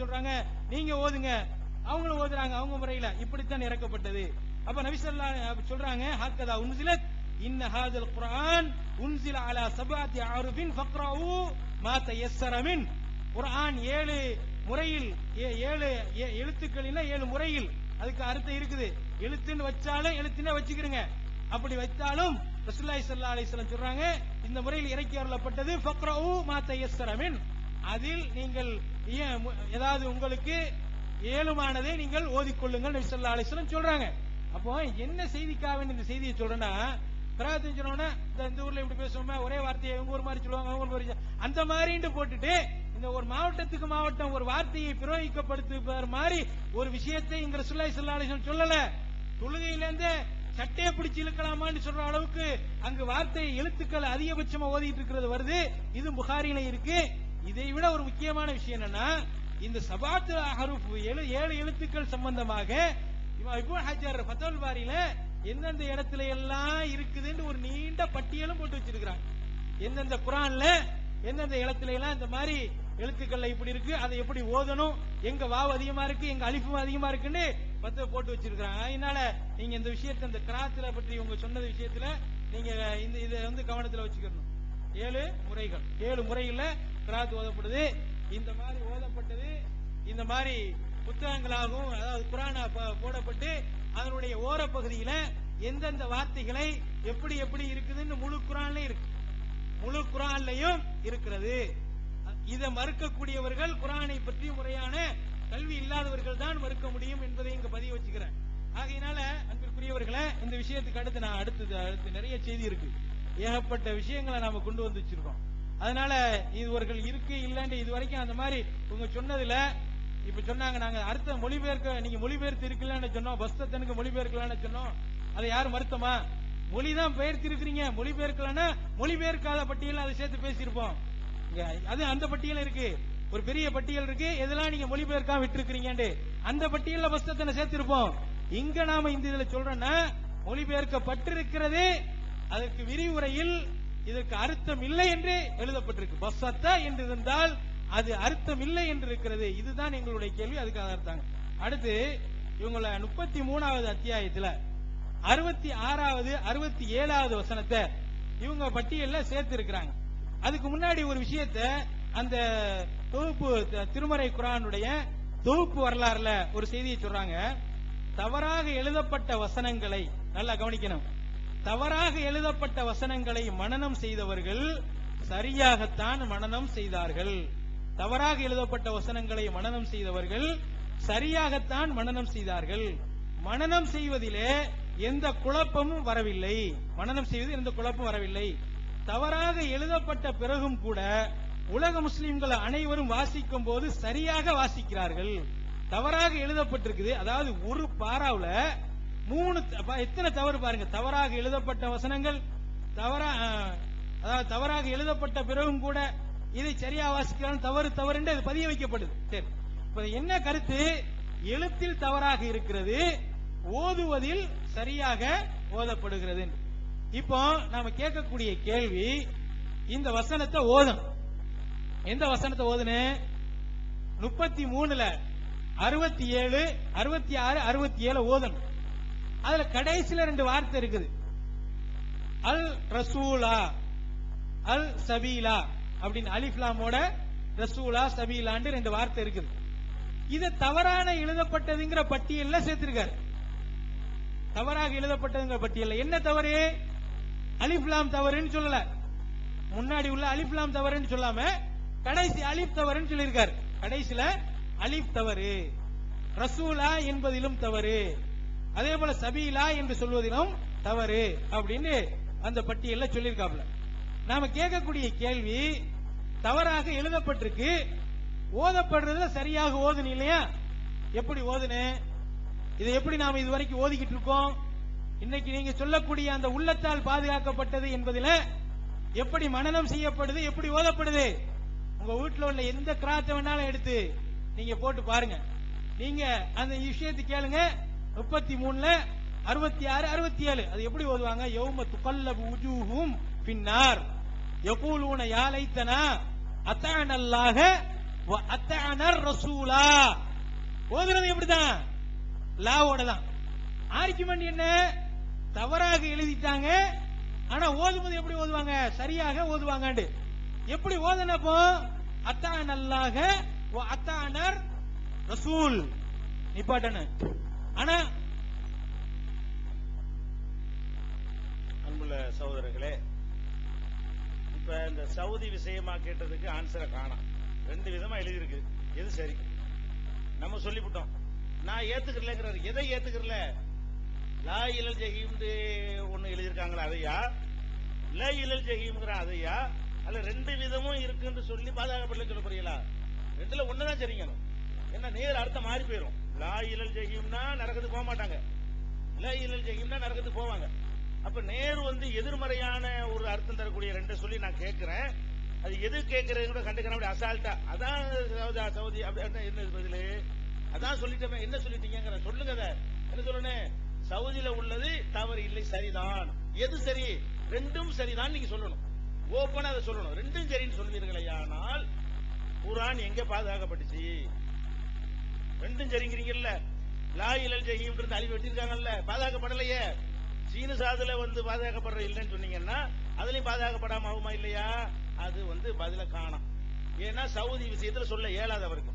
சொல்றாங்க நீங்க ஓதுங்க. அவங்களும் ஓதுறாங்க அவங்க முறையில. இப்படித்தான் இறக்கப்பட்டது. அப்ப நபிசல்லா சொல்றாங்க ஹாக்கதா உன்சிலத் இன்ன ஹாதல் குரான் உன்சில அலா சபாத்தி ஆருபின் ஃபக்ராவு மாத்த எஸ்ஸரமின் குரான் ஏழு முறையில் ஏழு ஏ- எழுத்துக்களில் ஏழு முறையில் அதுக்கு அர்த்தம் இருக்குது. எழுத்துன்னு வச்சாலும் எழுத்துனே வச்சுக்கிறங்க அப்படி வைத்தாலும் ரசூலுல்லாஹி சல்லா அலிஸ்லாம் சொல்றாங்க இந்த முறையில் இறக்கி அருளப்பட்டது ஃபக்ரவு மாத்த எஸ்ஸரமின் அதில் நீங்கள் ஏதாவது உங்களுக்கு ஏழுமானதை நீங்கள் ஓதிக்கொள்ளுங்கள் நபிசல்லா அலிஸ்லம் சொல்றாங்க. அப்போ என்ன செய்திக்காக இந்த செய்தியை சொல்றேன்னா பிரார்த்தனை சொன்னோன்னா இந்த ஊர்ல இப்படி பேசுவோமே ஒரே வார்த்தையை இவங்க ஒரு மாதிரி சொல்லுவாங்க அவங்க ஒரு மாதிரி அந்த மாதிரின்ட்டு போட்டுட்டு இந்த ஒரு மாவட்டத்துக்கு மாவட்டம் ஒரு வார்த்தையை பிரயோகிக்கப்படுத்து மாதிரி ஒரு விஷயத்தை இங்க சுல்லாய் ஸல்லல்லாஹு சொல்லல. தொழுகையில இருந்து சட்டையை பிடிச்சு இழுக்கலாமான்னு சொல்ற அளவுக்கு அங்கு வார்த்தை எழுத்துக்கள் அதிகபட்சமா ஓதிட்டு இருக்கிறது வருது. இது புகாரில இருக்கு. இதை விட ஒரு முக்கியமான விஷயம் என்னன்னா இந்த சபாத்து ஹருஃப் ஏழு ஏழு எழுத்துக்கள் சம்பந்தமாக இவன் ஹஜர் பாரியில எந்தெந்த இடத்துல எல்லாம் இருக்குதுன்னு ஒரு நீண்ட பட்டியலும் போட்டு வச்சிருக்கிறாங்க. எந்தெந்த குரான்ல எந்தெந்த இடத்துல எல்லாம் இந்த மாதிரி எழுத்துக்கள்ல இப்படி இருக்கு அதை எப்படி ஓதணும் எங்க வாவு அதிகமா இருக்கு எங்க அழிப்பு அதிகமா இருக்குன்னு பத்து போட்டு வச்சிருக்கிறாங்க. அதனால நீங்க இந்த விஷயத்தை இந்த கிராத்துல பற்றி உங்க சொன்னது விஷயத்துல நீங்க இந்த இதை வந்து கவனத்துல வச்சுக்கணும். ஏழு முறைகள். ஏழு முறைகள்ல கிராத் ஓதப்படுது இந்த மாதிரி ஓதப்பட்டது. இந்த மாதிரி புத்தகங்களாகவும் அதாவது குரானா போடப்பட்டு அதனுடைய ஓரப்பகுதியில எந்தெந்த வார்த்தைகளை எப்படி எப்படி இருக்குதுன்னு முழு குரான்ல இருக்கு. முழு குரான்லயும் இருக்கிறது. இதை மறுக்கக்கூடியவர்கள் குரானை பற்றி முறையான கல்வி இல்லாதவர்கள் தான் மறுக்க முடியும் என்பதை இங்க பதிவு வச்சுக்கிறேன். ஆகையினால அன்பிற்குரியவர்களை இந்த விஷயத்துக்கு அடுத்து நான் அடுத்தது அடுத்து நிறைய செய்தி இருக்கு. ஏகப்பட்ட விஷயங்களை நாம கொண்டு வந்து வச்சிருக்கோம். அதனால ஒருகள் இருக்கு இல்லன்னு இது வரைக்கும் அந்த மாதிரி உங்க சொன்னதுல இப்ப சொன்னாங்க நாங்க அடுத்த மொழிபெயர்க்க நீங்க மொழிபெயர்த்து இருக்கலாம்னு சொன்னோம் பஸ்தத்தனுக்கு மொழிபெயர்க்கலாம்னு சொன்னோம். அதை யாரும் மறுத்தமா? மொழி தான் பெயர்த்து இருக்கிறீங்க மொழிபெயர்க்கலன்னா மொழிபெயர்க்காத பட்டியல அதை சேர்த்து பேசியிருப்போம். அது அந்த பட்டியல இருக்கு. ஒரு பெரிய பட்டியல் இருக்கு எதெல்லாம் நீங்க மொழிபெயர்க்காம விட்டுருக்கீங்கன்னு அந்த பட்டியல புஸ்தகத்தை சேர்த்திருப்போம். இங்க நாம இந்த இதுல சொல்றோம்னா மொழிபெயர்க்கப்பட்டிருக்கிறது அதற்கு விரிவுரையில் இதற்கு அர்த்தம் இல்லை என்று எழுதப்பட்டிருக்கு. பஸ்ஸத்தா என்று இருந்தால் அது அர்த்தம் இல்லை என்று இருக்கிறது இதுதான் எங்களுடைய கேள்வி அதுக்காக அர்த்தாங்க அடுத்து இவங்கள முப்பத்தி மூணாவது அத்தியாயத்துல அறுபத்தி ஆறாவது அறுபத்தி ஏழாவது வசனத்தை இவங்க பட்டியல்ல சேர்த்து இருக்கிறாங்க அதுக்கு முன்னாடி ஒரு விஷயத்த அந்த தொகுப்பு திருமறை குரானுடைய தொகுப்பு வரலாறுல ஒரு செய்தியை சொல்றாங்க. தவறாக எழுதப்பட்ட வசனங்களை நல்லா கவனிக்கணும். தவறாக எழுதப்பட்ட வசனங்களை மனனம் செய்தவர்கள் சரியாகத்தான் மனநம் செய்தார்கள். தவறாக எழுதப்பட்ட வசனங்களை மனனம் செய்தவர்கள் சரியாகத்தான் மனநம் செய்தார்கள். மனநம் செய்வதிலே எந்த குழப்பமும் வரவில்லை. மனநம் செய்வது எந்த குழப்பம் வரவில்லை. தவறாக எழுதப்பட்ட பிறகும் கூட உலக முஸ்லிம்கள் அனைவரும் வாசிக்கும் போது சரியாக வாசிக்கிறார்கள். தவறாக எழுதப்பட்டிருக்குது. அதாவது ஒரு பாராவில் மூணு எத்தனை தவறு பாருங்க. தவறாக எழுதப்பட்ட வசனங்கள் தவறா அதாவது தவறாக எழுதப்பட்ட பிறகும் கூட இதை சரியா வாசிக்கிறான் தவறு தவறு என்று அது பதிய வைக்கப்படுது. சரி. இப்ப என்ன கருத்து? எழுத்தில் தவறாக இருக்கிறது ஓதுவதில் சரியாக ஓதப்படுகிறது. இப்போ நாம கேட்கக்கூடிய கேள்வி இந்த வசனத்தை ஓதணும். எந்த வசனத்தை ஓதுனு? முப்பத்தி மூணுல அறுபத்தி ஏழு அறுபத்தி ஆறு அறுபத்தி ஏழு ஓதணும். அதுல கடைசியில ரெண்டு வார்த்தை இருக்குது. அல் ரசூலா அல் சபீலா அப்படின்னு அலிஃப்லாமோட ரசூலா சபீலான்னு ரெண்டு வார்த்தை இருக்குது. இது தவறான எழுதப்பட்டதுங்கிற பட்டியல்ல சேர்த்திருக்காரு. தவறாக எழுதப்பட்டதுங்கிற பட்டியல்ல. என்ன தவறு? அலிஃப்லாம் தவறுன்னு சொல்லல. முன்னாடி உள்ள அலிஃப்லாம் தவறுன்னு சொல்லாம கடைசி அலிப் தவறுன்னு சொல்லியிருக்காரு. கடைசியில அலிப் தவறு. ரசூலா என்பதிலும் தவறு. அதே போல சபீலா என்று சொல்வதிலும் தவறு அப்படின்னு அந்த பட்டியல சொல்லியிருக்காப்ல நாம கேட்கக்கூடிய கேள்வி தவறாக எழுதப்பட்டிருக்கு. ஓதப்படுறதுல சரியாக ஓதுன இல்லையா? எப்படி ஓதுனு? இதை எப்படி நாம இதுவரைக்கும் ஓதிக்கிட்டு இருக்கோம்? இன்னைக்கு நீங்க சொல்லக்கூடிய அந்த உள்ளத்தால் பாதுகாக்கப்பட்டது என்பதில் எப்படி மனநம் செய்யப்படுது எப்படி ஓதப்படுது? உங்க வீட்டுல உள்ள எந்த கிராத்தை வேணாலும் எடுத்து நீங்க போட்டு பாருங்க. நீங்க அந்த விஷயத்தை கேளுங்க. முப்பத்தி மூணுல அறுபத்தி ஆறு அறுபத்தி ஏழு. அது எப்படி ஓதுவாங்க? யௌம துக்கல்லபு உஜூஹும் பின்னார் யகூலூன யா லைத்தனா அத்தானல்லாக அத்தானர் ரசூலா. ஓதுனது எப்படிதான்? லாவோட தான் ஆர்குமெண்ட் என்ன? தவறாக எழுதிட்டாங்க. ஆனா ஓதும்போது எப்படி ஓதுவாங்க? சரியாக ஓதுவாங்க எப்படி ஓதனப்போ? அத்தான் அல்லாஹ அத்தானர் ரசூல். நிப்பாட்டன ஆனா அன்புள்ள சகோதரர்களே இப்ப இந்த சவுதி விஷயமா கேட்டதுக்கு ஆன்சரை காணும். ரெண்டு விதமா எழுதியிருக்கு. எது சரி? நம்ம சொல்லிவிட்டோம். நான் ஏத்துக்கிறலங்கிறாரு எதை ஏத்துக்கிறல? லா இலல் ஜஹீம்னு ஒண்ணு எழுதியிருக்காங்களா அதையா? ல இலல் ஜஹீம்ங்கிற அதையா? அல்ல ரெண்டு விதமும் இருக்குன்னு சொல்லி பாதுகாப்படல சொல்ல போறீங்களா? ரெண்டுல ஒண்ணுதான் சரிங்கணும். ஏன்னா நேர் அர்த்தம் மாறி போயிடும் லா இழல் ஜஹீம்னா நரகத்துக்கு போக மாட்டாங்க. ல இலல் ஜஹீம்னா நரகத்துக்கு போவாங்க. அப்ப நேரு வந்து எதிர்மறையான ஒரு அர்த்தம் தரக்கூடிய ரெண்டை சொல்லி நான் கேட்கிறேன் அது எது கேட்கறது கூட கண்டுக்கிறேன். அப்படி அசால்ட்டா. அதான் சவுதி சவுதி அப்படி என்ன பதில்? அதான் சொல்லிட்டேன் என்ன சொல்லிட்டீங்கிற சொல்லுங்க அதை. என்ன சொல்லணும் சவுதியில உள்ளது தவறு இல்லை சரிதான். எது சரி? ரெண்டும் சரிதான் நீங்க சொல்லணும். ஓப்பனா அதை சொல்லணும். ரெண்டும் சரின்னு சொல்வீர்களே ஆனால் குரான் எங்க பாதுகாக்கப்பட்டுச்சு? ரெண்டும் சரிங்கிறீங்கல்ல? லா இலல் ஜஹீம் அழிவு வெட்டிருக்காங்கல்ல பாதுகாக்கப்படலையே. சீன சாதுல வந்து பாதுகாக்கப்படுற இல்லைன்னு சொன்னீங்கன்னா அதுலயும் பாதுகாக்கப்படாம ஆகுமா இல்லையா? அது வந்து பதில காணும். ஏன்னா சவுதி விஷயத்துல சொல்ல இயலாது அவருக்கு.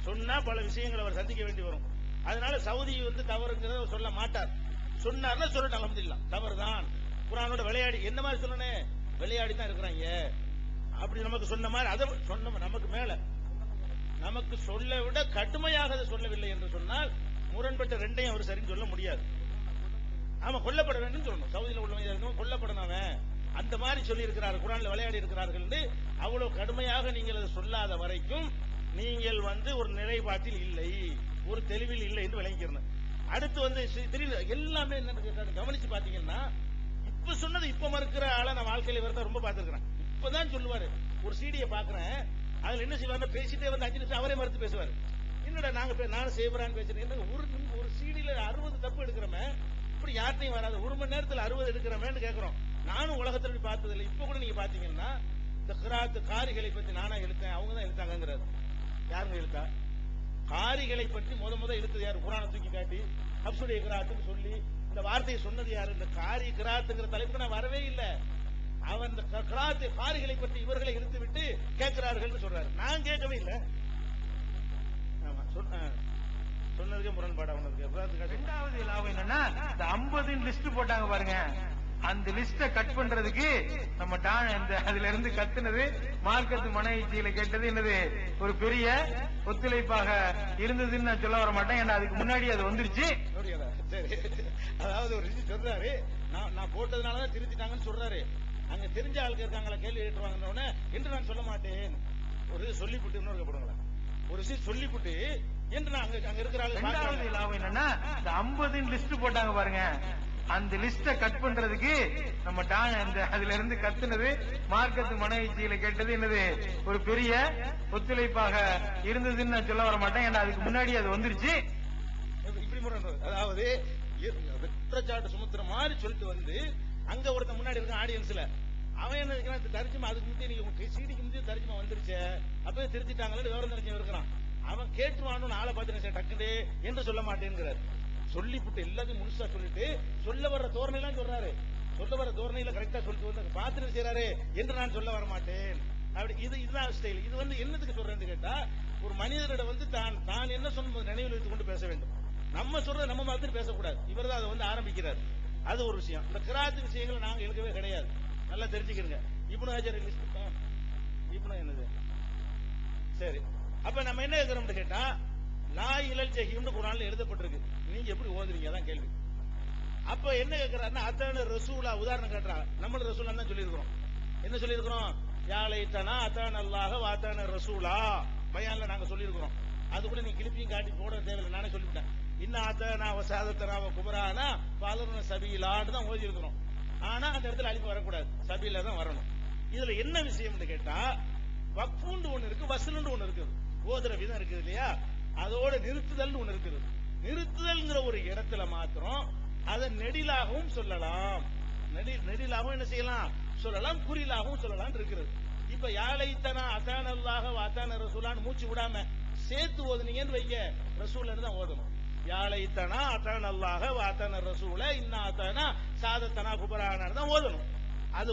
சொன்னா பல விஷயங்களை அவர் சந்திக்க வேண்டி வரும். அதனால சவுதி வந்து தவறுங்கிறத சொல்ல மாட்டார். சொன்னார்னா சொல்லட்டும் அலமதுல்லா தவறுதான். குரானோட விளையாடி என்ன மாதிரி சொல்லணும்? விளையாடி தான் இருக்கிறாங்க. அப்படி நமக்கு சொன்ன மாதிரி அதை சொன்ன நமக்கு மேல. நமக்கு சொல்ல விட கடுமையாக அதை சொல்லவில்லை என்று சொன்னால் முரண்பட்ட ரெண்டையும் அவர் சரின்னு சொல்ல முடியாது. ஆமா கொல்லப்பட வேண்டும் சொல்லணும். சவுதியில உள்ளவங்க கொல்லப்படணும் அந்த மாதிரி சொல்லி இருக்கிறார் குரான்ல விளையாடி இருக்கிறார்கள் என்று. அவ்வளவு கடுமையாக நீங்கள் அதை சொல்லாத வரைக்கும் நீங்கள் வந்து ஒரு நிறைபாட்டில் இல்லை ஒரு தெளிவில் இல்லை என்று விளங்கிக்கிறணும் அடுத்து வந்து தெரியல திடீர்னு எல்லாமே என்ன கவனிச்சு பாத்தீங்கன்னா இப்ப சொன்னது இப்ப மறுக்கிற ஆளை நான் வாழ்க்கையில வரத ரொம்ப பாத்துருக்கிறேன் இப்பதான் சொல்லுவாரு. ஒரு சீடியை பாக்குறேன் அதுல என்ன செய்வாங்க பேசிட்டே வந்து அஞ்சு நிமிஷம் அவரே மறுத்து பேசுவாரு. என்னடா நாங்க நானும் செய்யறான்னு பேசுறேன் என்ன ஒரு ஒரு சீடியில அறுபது தப்பு எடுக்கிறோமே இப்படி யார்ட்டையும் வராது. ஒரு மணி நேரத்துல அறுபது எடுக்கிறோமேன்னு கேக்குறோம். நானும் உலகத்துல பார்த்தது இல்லை இப்ப கூட நீங்க பாத்தீங்கன்னா இந்த கிராத்து காரிகளை பத்தி நானா எழுத்தேன் அவங்க தான் இழுத்தாங்கிறாரு யாருங்க எழுத்தா காரிகளை பற்றி முத முத இழுத்தது யாரு? புராண தூக்கி காட்டி ஹப்சுடைய கிராத்துன்னு சொல்லி இந்த வார்த்தையை சொன்னது யாரு? இந்த காரி கிராத்துங்கிற தலைப்புக்கு நான் வரவே இல்லை. அவர் இந்த கிராத்து காரிகளை பற்றி இவர்களை இழுத்து விட்டு கேட்கிறார்கள் சொல்றாரு. நான் கேட்கவே இல்லை. ஆமா சொன்ன சொன்னதுக்கே முரண்பாடா உனக்கு. ரெண்டாவது லாபம் என்னன்னா இந்த ஐம்பதுன்னு லிஸ்ட் போட்டாங்க பாருங்க. அந்த லிஸ்ட கட் பண்றதுக்கு நம்ம டான் இந்த அதுல இருந்து கத்துனது மார்க்கத்து மனைவிச்சியில கேட்டது என்னது? ஒரு பெரிய ஒத்துழைப்பாக இருந்ததுன்னு நான் சொல்ல வர மாட்டேன். ஏன்னா அதுக்கு முன்னாடி அது வந்துருச்சு. அதாவது ஒரு சொல்றாரு. நான் நான் போட்டதுனாலதான் திருத்திட்டாங்கன்னு சொல்றாரு. அங்க தெரிஞ்ச ஆளுக்கு இருக்காங்களா? கேள்வி கேட்டுருவாங்கன்னு என்று நான் சொல்ல மாட்டேன். ஒரு இது சொல்லிப்புட்டு இன்னொரு போடுங்களா ஒரு விஷயம் சொல்லிப்புட்டு என்று நான் அங்க அங்க இருக்கிற ஆளு. லாபம் என்னன்னா இந்த ஐம்பதுன்னு லிஸ்ட் போட்டாங்க பாருங்க. அந்த லிஸ்ட கட் பண்றதுக்கு நம்ம இந்த அதுல இருந்து கத்துனது மார்க்கத்து மனைவிச்சியில கேட்டது என்னது? ஒரு பெரிய ஒத்துழைப்பாக இருந்ததுன்னு நான் சொல்ல வர மாட்டேன். ஏன்னா அதுக்கு முன்னாடி அது வந்துருச்சு. இப்ப- இப்படி முரண்படுது. அதாவது குற்றச்சாட்டு சுமத்துற மாதிரி சொல்லிட்டு வந்து அங்க ஒருத்தன் முன்னாடி இருக்க ஆடியன்ஸ்ல அவன் என்ன நினைக்கிறான்? இந்த அதுக்கு முந்தைய நீங்க சீடிக்கு முந்தைய தரிஜுமா வந்துருச்சே. அப்பவே திருத்திட்டாங்களே விவரம் தெரிஞ்சு இருக்கிறான். அவன் கேட்டுருவான்னு ஆளை பார்த்து நினைச்சேன் டக்குனே என்று சொல்ல மாட்டேங்கிறார் சொல்லிப்புட்டு எல்லாத்தையும் முழுசா சொல்லிட்டு சொல்ல வர்ற தோரணை எல்லாம் சொல்றாரு. சொல்ல வர தோரணையில கரெக்டா சொல்லிட்டு வந்து பார்த்துட்டு செய்யறாரு என்று நான் சொல்ல வர மாட்டேன் அப்படி இது இதுதான் ஸ்டைல் இது வந்து என்னத்துக்கு சொல்றேன்னு கேட்டா ஒரு மனிதரிடம் வந்து தான் தான் என்ன சொன்ன நினைவில் வைத்துக் கொண்டு பேச வேண்டும். நம்ம சொல்றதை நம்ம மாதிரி பேசக்கூடாது. இவர் தான் அதை வந்து ஆரம்பிக்கிறார். அது ஒரு விஷயம். இந்த கிராத்து விஷயங்களை நாங்க எழுக்கவே கிடையாது. நல்லா தெரிஞ்சுக்கிறங்க இப்னு ஹஜர் லிஸ்ட் இப்னு என்னது? சரி. அப்ப நம்ம என்ன கேட்கிறோம்னு கேட்டா லா இலல் ஜஹீம்னு குரான்ல எழுதப்பட்டிருக்கு. நீங்க எப்படி ஓதுறீங்க? அதான் கேள்வி. அப்ப என்ன கேட்கிறாருன்னா அத்தான ரசூலா உதாரணம் கேட்டுறா நம்மளும் ரசூலா தான் சொல்லியிருக்கிறோம். என்ன சொல்லியிருக்கிறோம்? யாழை தானா அத்தான அல்லாஹ வாத்தான ரசூலா. பயான்ல நாங்க சொல்லியிருக்கிறோம். அது கூட நீ கிளிப்பியும் காட்டி போட தேவையில்லை. நானே சொல்லிவிட்டேன். இன்னும் அத்தானா வசாதத்தனாவ குமரானா பாலருன சபீலான்னு தான் ஓதி இருக்கிறோம் ஆனா அந்த இடத்துல அழிப்பு வரக்கூடாது. சபீல தான் வரணும். இதுல என்ன விஷயம்னு கேட்டா வக்ஃபுன்னு ஒண்ணு இருக்கு வசலுன்னு ஒண்ணு இருக்குது. ஓதுற விதம் இருக்குது இல்லையா? அதோட நிறுத்துதல்னு ஒண்ணு இருக்குது. நிறுத்துதல்ங்கிற ஒரு இடத்துல மாத்திரம் அதை நெடிலாகவும் சொல்லலாம். நெடி நெடிலாகவும் என்ன செய்யலாம்? சொல்லலாம் குறிலாகவும் சொல்லலாம் இருக்கிறது இப்ப யாழைத்தனா அத்தான அல்லாஹ வாத்தான ரசூலான்னு மூச்சு விடாம சேர்த்து ஓதுனீங்கன்னு வைக்க ரசூல்னு தான் ஓதணும். யாழைத்தனா அத்தன் அல்லாஹ வாத்தன ரசூல இன்னாத்தனா சாதத்தனா குபரான தான் ஓதணும். அது